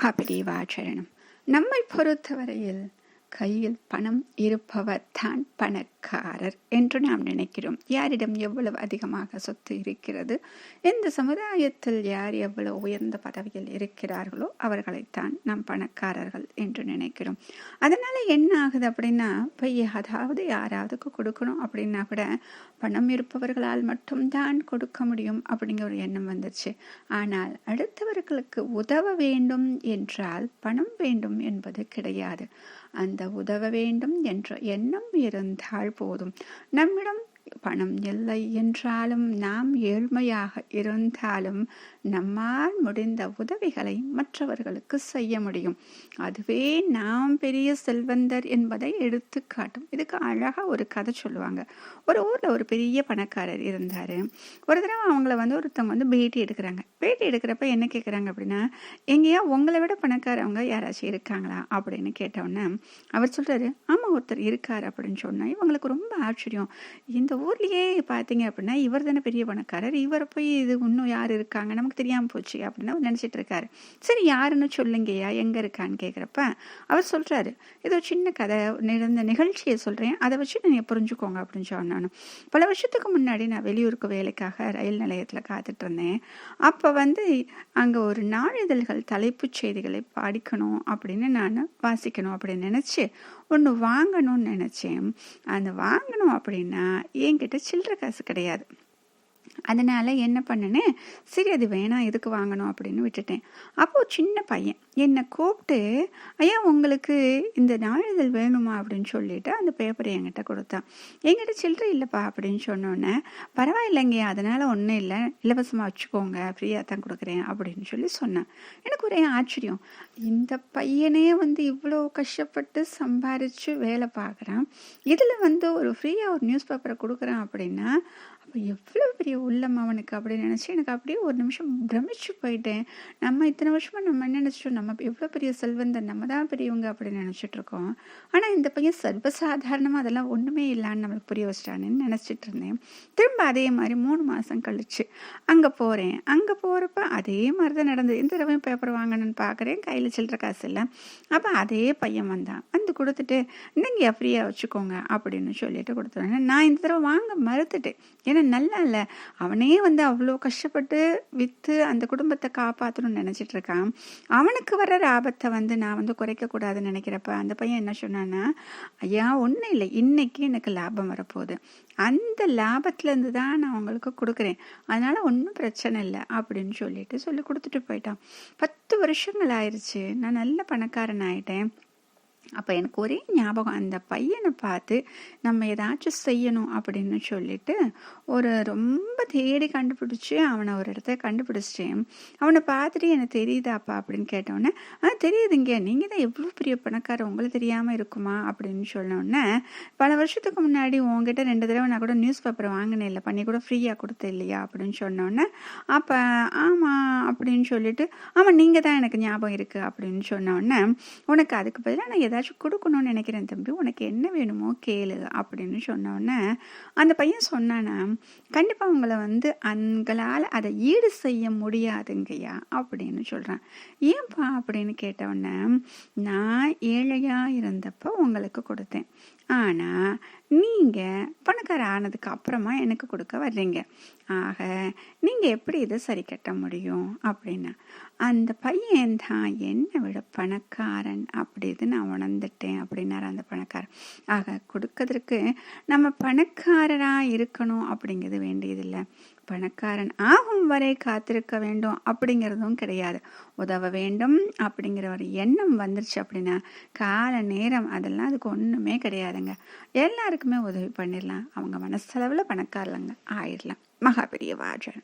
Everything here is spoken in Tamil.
மகாபெரிவாச்சரணம் நம்மை பொறுத்தவரையில் கையில் பணம் இருப்பவர் தான் பணக்காரர் என்று நாம் நினைக்கிறோம். யாரிடம் எவ்வளவு அதிகமாக சொத்து இருக்கிறது? இந்த சமுதாயத்தில் யார் எவ்வளவு உயர்ந்த பதவியில் இருக்கிறார்களோ அவர்களைத்தான் நாம் பணக்காரர்கள் என்று நினைக்கிறோம். அதனால என்ன ஆகுது அப்படின்னா பைய அதாவது யாராவதுக்கு கொடுக்கணும் அப்படின்னா கூட பணம் இருப்பவர்களால் மட்டும்தான் கொடுக்க முடியும் அப்படிங்கிற ஒரு எண்ணம் வந்துச்சு ஆனால் அடுத்தவர்களுக்கு உதவ வேண்டும் என்றால் பணம் வேண்டும் என்பது கிடையாது. அந்த உதவ வேண்டும் என்ற எண்ணம் இருந்தால் போதும். நம்மிடம் பணம் இல்லை என்றாலும் நாம் ஏழ்மையாக இருந்தாலும் நம்மால் முடிந்த உதவிகளை மற்றவர்களுக்கு செய்ய முடியும். அதுவே நாம் பெரிய செல்வந்தர் என்பதை எடுத்து காட்டும் இதுக்கு அழகாக ஒரு கதை சொல்லுவாங்க. ஒரு ஊரில் ஒரு பெரிய பணக்காரர் இருந்தார். ஒரு தடவை அவங்கள வந்து ஒருத்தவங்க வந்து பேட்டி எடுக்கிறாங்க. பேட்டி எடுக்கிறப்ப என்ன கேட்குறாங்க அப்படின்னா எங்கேயா உங்களை விட பணக்காரவங்க யாராச்சும் இருக்காங்களா? அப்படின்னு கேட்டவுடனே அவர் சொல்கிறாரு ஆமாம் ஒருத்தர் இருக்கார் அப்படின்னு சொன்னால் இவங்களுக்கு ரொம்ப ஆச்சரியம். இந்த இந்த ஊர்லயே பார்த்தீங்க அப்படின்னா இவர் தானே பெரிய பணக்காரர். இவரை போய் இது இன்னும் யார் இருக்காங்க? நமக்கு தெரியாமல் போச்சு அப்படின்னு அவர் இருக்காரு சரி யாருன்னு சொல்லுங்கய்யா எங்கே இருக்கான்னு கேட்குறப்ப அவர் சொல்கிறாரு ஏதோ சின்ன கதை நடந்த நிகழ்ச்சியை சொல்கிறேன் அதை வச்சு நீங்கள் புரிஞ்சுக்கோங்க அப்படின்னு சொன்னானு. பல வருஷத்துக்கு முன்னாடி நான் வெளியூருக்கு வேலைக்காக ரயில் நிலையத்தில் காத்துட்டு இருந்தேன் அப்போ வந்து அங்கே ஒரு நாளிதழ்கள் தலைப்புச் செய்திகளை படிக்கணும் அப்படின்னு நான் வாசிக்கணும் அப்படின்னு நினச்சி ஒன்று வாங்கணும்னு நினச்சேன். அந்த வாங்கணும் அப்படின்னா என்கிட்ட சில்லற காசு கிடையாது. அதனால் என்ன பண்ணினேன் சரி அது வேணாம் எதுக்கு வாங்கணும் அப்படின்னு விட்டுட்டேன். அப்போது சின்ன பையன் என்னை கூப்பிட்டு ஐயா உங்களுக்கு இந்த நாளிதழ் வேணுமா? அப்படின்னு சொல்லிட்டு அந்த பேப்பரை என்கிட்ட கொடுத்தான். என்கிட்ட சில்லறை இல்லைப்பா அப்படின்னு சொன்னோன்னே பரவாயில்லைங்க அதனால் ஒன்றும் இல்லை. இலவசமாக வச்சுக்கோங்க ஃப்ரீயாக தான் கொடுக்குறேன் அப்படின்னு சொல்லி சொன்னேன். எனக்கு ஒரே ஆச்சரியம். இந்த பையனே வந்து இவ்வளோ கஷ்டப்பட்டு சம்பாரித்து வேலை பார்க்குறான். இதில் வந்து ஒரு ஃப்ரீயாக ஒரு நியூஸ் பேப்பரை கொடுக்குறான் அப்படின்னா அப்போ எவ்வளோ பெரிய உள்ளம் அவனுக்கு அப்படின்னு நினச்சி எனக்கு அப்படியே ஒரு நிமிஷம் பிரமிச்சு போயிட்டேன். நம்ம இத்தனை வருஷமாக நம்ம என்ன நினச்சிட்டோம்? நம்ம எவ்வளோ பெரிய செல்வந்தன் நம்ம தான் பெரியவங்க அப்படின்னு நினச்சிட்டு இருக்கோம். ஆனால் இந்த பையன் சர்வசாதாரணமாக அதெல்லாம் ஒன்றுமே இல்லான்னு நம்மளுக்கு புரிய வச்சிட்டானேன்னு நினச்சிட்டு இருந்தேன். திரும்ப அதே மாதிரி மூணு மாதம் கழிச்சு அங்கே போகிறேன் அங்கே போகிறப்ப அதே மாதிரி தான் நடந்தது. இந்த தடவையும் பேப்பர் வாங்கணும்னு பார்க்குறேன் கையில் சில்லற காசு இல்லை. அப்போ அதே பையன் வந்தான். வந்து கொடுத்துட்டு நீங்கள் ஃப்ரீயாக வச்சுக்கோங்க அப்படின்னு சொல்லிட்டு கொடுத்துருவேன் நான் இந்த தடவை வாங்க மறுத்துட்டேன். ஏன்னா நல்லா இல்லை அவனே வந்து அவ்வளோ கஷ்டப்பட்டு விற்று அந்த குடும்பத்தை காப்பாற்றணும்னு நினச்சிட்டு இருக்கான் அவனுக்கு வர லாபத்தை வந்து நான் வந்து குறைக்கக்கூடாதுன்னு நினைக்கிறப்ப அந்த பையன் என்ன சொன்னான்னா ஐயா ஒன்றும் இல்லை. இன்னைக்கு எனக்கு லாபம் வரப்போகுது. அந்த லாபத்துலேருந்து தான் நான் உங்களுக்கு கொடுக்குறேன். அதனால் ஒன்றும் பிரச்சனை இல்லை. அப்படின்னு சொல்லிட்டு சொல்லி கொடுத்துட்டு போயிட்டான். பத்து வருஷங்கள் ஆயிடுச்சு நான் நல்ல பணக்காரன் ஆயிட்டேன் அப்போ எனக்கு ஒரே ஞாபகம் அந்த பையனை பார்த்து நம்ம ஏதாச்சும் செய்யணும் அப்படின்னு சொல்லிட்டு ஒரு ரொம்ப தேடி கண்டுபிடிச்சி அவனை ஒரு இடத்த கண்டுபிடிச்சிட்டேன். அவனை பார்த்துட்டு எனக்கு தெரியுதாப்பா அப்படின்னு கேட்டவுடனே ஆ தெரியுதுங்க. நீங்கள் தான் எவ்வளோ பெரிய பணக்காரர். உங்களுக்கு தெரியாமல் இருக்குமா? அப்படின்னு சொன்னோடனே பல வருஷத்துக்கு முன்னாடி உங்ககிட்ட ரெண்டு தடவை நான் கூட நியூஸ் பேப்பர் வாங்கினேன் இல்லை. பண்ணி கூட ஃப்ரீயாக கொடுத்த இல்லையா? அப்படின்னு சொன்னோடனே அப்போ ஆமாம் அப்படின்னு சொல்லிட்டு ஆமாம் நீங்கள் தான் எனக்கு ஞாபகம் இருக்குது அப்படின்னு சொன்னோடனே உனக்கு அதுக்கு பதிலாக நான் ஏதாச்சும் கொடுக்கணும்னு நினைக்கிறேன் தம்பி உனக்கு என்ன வேணுமோ கேளு அப்படின்னு சொன்னோடனே அந்த பையன் சொன்னானா கண்டிப்பாக உங்களை வந்து அங்களால் அதை ஈடு செய்ய முடியாதுங்கய்யா அப்படின்னு சொல்கிறான் ஏன்பா? அப்படின்னு கேட்டவுடனே நான் ஏழையாக இருந்தப்போ உங்களுக்கு கொடுத்தேன். ஆனால் நீங்கள் பணக்கார ஆனதுக்கு அப்புறமா எனக்கு கொடுக்க வர்றீங்க. ஆக நீங்கள் எப்படி இதை சரி கட்ட முடியும்? அப்படின்னா அந்த பையன் தான் என்னை விட பணக்காரன் அப்படின்னு நான் வந்துட்டேன் அப்படின்னாரு அந்த பணக்காரன் ஆக கொடுக்கறதுக்கு நம்ம பணக்காரராக இருக்கணும் அப்படிங்கிறது வேண்டியதில்லை. பணக்காரன் ஆகும் வரை காத்திருக்க வேண்டும் அப்படிங்கிறதும் கிடையாது. உதவ வேண்டும் அப்படிங்கிற ஒரு எண்ணம் வந்துருச்சு அப்படின்னா கால நேரம் அதெல்லாம் அதுக்கு ஒன்றுமே கிடையாதுங்க. எல்லாருக்குமே உதவி பண்ணிடலாம். அவங்க மனசளவில் பணக்காரலங்க ஆயிடலாம். மகா பெரிய வாஜன்.